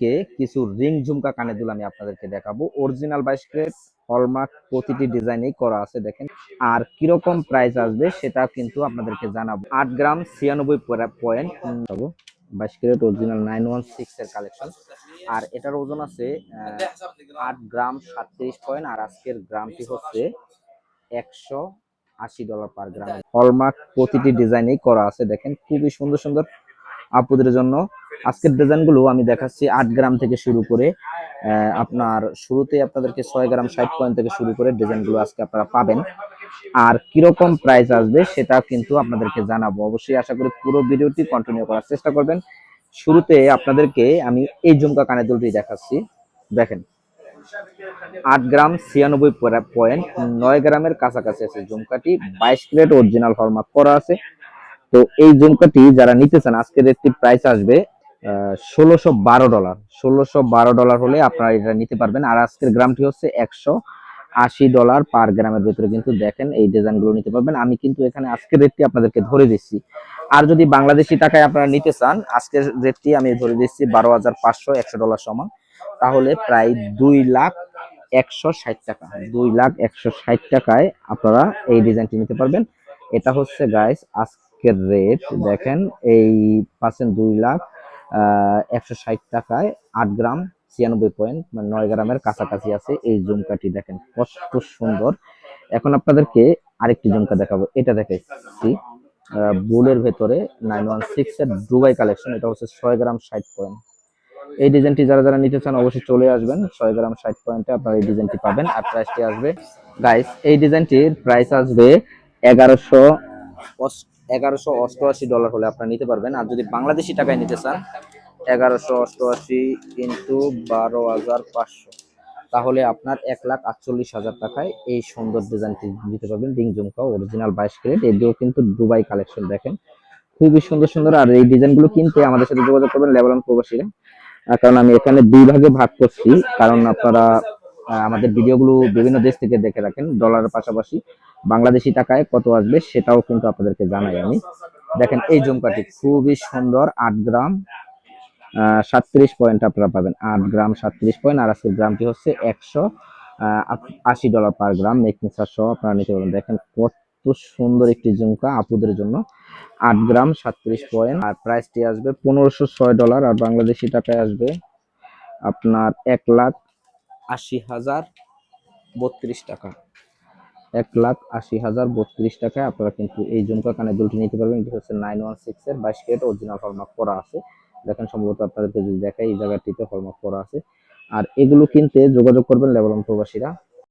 কে কিছু রিং ঝুমকা কানে দুল আমি আপনাদেরকে দেখাবো। অরিজিনাল বাইশ ক্যারেট হলমার্ক প্রতিটি ডিজাইনেই করা আছে, দেখেন। আর কীরকম প্রাইস আসবে সেটা কিন্তু আপনাদেরকে জানাব। আট গ্রাম ছিয়ানব্বই পয়েন্ট বাইশ carat original nine one six এর কালেকশন আর এটার ওজন আছে আট গ্রাম সাতত্রিশ পয়েন্ট, আর আজকের গ্রামটি হচ্ছে একশো আশি ডলার পার গ্রাম হলমার্ক প্রতিটি ডিজাইনেই করা আছে, দেখেন। খুবই সুন্দর সুন্দর আপুদের জন্য। আজকের ডিজাইনগুলো আমি দেখাচ্ছি আট গ্রাম থেকে শুরু করে আপনার শুরুতে আপনাদেরকে ছয় গ্রাম ষাট পয়েন্ট থেকে শুরু করে ডিজাইনগুলো আজকে আপনারা পাবেন। আর কীরকম প্রাইস আসবে সেটা কিন্তু আপনাদেরকে জানাব। অবশ্যই আশা করি পুরো ভিডিওটি কন্টিনিউ করার চেষ্টা করবেন। শুরুতে আপনাদেরকে আমি এই ঝুমকা কানের দুলটি দেখাচ্ছি। দেখেন, আট গ্রাম ছিয়ানব্বই পয়েন্ট, নয় গ্রামের কাছাকাছি আছে ঝুমকাটি। বাইশ ক্যারেট অরিজিনাল হলমার্ক করা আছে। তো এই ঝুমকাটি যারা নিতে চান, আজকের একটি প্রাইস আসবে ষোলোশো বারো ডলার ষোলোশো বারো ডলার হলে আপনারা এটা নিতে পারবেন। আর আজকের গ্রামটি হচ্ছে একশো আশি ডলার পার গ্রামের ভিতরে কিন্তু দেখেন এই ডিজাইনগুলো নিতে পারবেন। আমি কিন্তু এখানে আজকের রেটটি আপনাদেরকে ধরে দিচ্ছি। আর যদি বাংলাদেশি টাকায় আপনারা নিতে চান, আজকের রেটটি আমি ধরে দিচ্ছি বারো হাজার পাঁচশো একশো ডলার সমান। তাহলে প্রায় দুই লাখ একশো ষাট টাকা, দুই লাখ একশো ষাট টাকায় আপনারা এই ডিজাইনটি নিতে পারবেন। এটা হচ্ছে গাইস আজকের রেট দেখেন, এই পাচ্ছেন দুই লাখ একশো ষাট টাকায় আট গ্রাম, ছিয়ানব্বই পয়েন্ট মানে নয় গ্রামের কাছাকাছি আছে এই জুমকাটি দেখেন কত সুন্দর। এখন আপনাদেরকে আরেকটি জুমকা দেখাবো, এটা দেখাচ্ছি বুলের ভেতরে নাইন ওয়ান সিক্স এর দুবাই কালেকশন, এটা হচ্ছে ছয় গ্রাম ষাট পয়েন্ট। এই ডিজাইনটি যারা যারা নিতে চান অবশ্যই চলে আসবেন, ছয় গ্রাম ষাট পয়েন্টে আপনারা এই ডিজাইনটি পাবেন, আর প্রাইসটি আসবে গাইস এই ডিজাইনটির প্রাইস আসবে এগারোশো এগারোশো অষ্টআশি ডলার হলে আপনারা নিতে পারবেন। আর যদি বাংলাদেশি টাকায় নিতে চান, এগারোশো অষ্টআশি ইন্টু বারো হাজার পাঁচশো। তাহলে আপনার এক লাখ আটচল্লিশ হাজার টাকায় এই সুন্দর ডিজাইনটি দিতে পারবেন। রিং জুমকা অরিজিনাল বাইশ ক্যারেট এটিও কিন্তু দুবাই কালেকশন দেখেন। খুবই সুন্দর সুন্দর। আর এই ডিজাইনগুলো কিনতে আমাদের সাথে যোগাযোগ করবেন লেবানন প্রবাসীরা। কারণ আমি এখানে দুই ভাগে ভাগ করছি। কারণ আপনারা আমাদের ভিডিওগুলো বিভিন্ন দেশ থেকে দেখে রাখেন ডলারের পাশাপাশি বাংলাদেশি টাকায় কত আসবে সেটাও কিন্তু আপনাদেরকে জানাই আমি। দেখেন এই জুমকাটি খুবই সুন্দর, আট গ্রাম সাতত্রিশ পয়েন্ট আপনারা পাবেন। আট গ্রাম, সাতত্রিশ পয়েন্ট, আর আজকের গ্রামটি হচ্ছে একশো আশি ডলার পার গ্রাম মেকমিক্সার সহ আপনারা নিতে পারবেন। দেখেন কত সুন্দর একটি ঝুমকা আপুদের জন্য। আট গ্রাম, সাতত্রিশ পয়েন্ট, আর প্রাইসটি আসবে পনেরোশো ছয় ডলার, আর বাংলাদেশি টাকায় আসবে আপনার এক লাখ আশি হাজার বত্রিশ টাকা। এক লাখ আশি হাজার বত্রিশ টাকায় আপনারা কিন্তু এই ঝুমকা কানে দুলটি নিতে পারবেন। এটি হচ্ছে নাইন ওয়ান সিক্সের বাইশ কেট অরিজিনাল হলমার্ক করা আছে। দেখেন, সম্ভবত আপনাদেরকে যদি দেখাই, এই জায়গাটিতে হলমার্ক করা আছে। আর এগুলো কিনতে যোগাযোগ করবেন লেবানন প্রবাসীরা।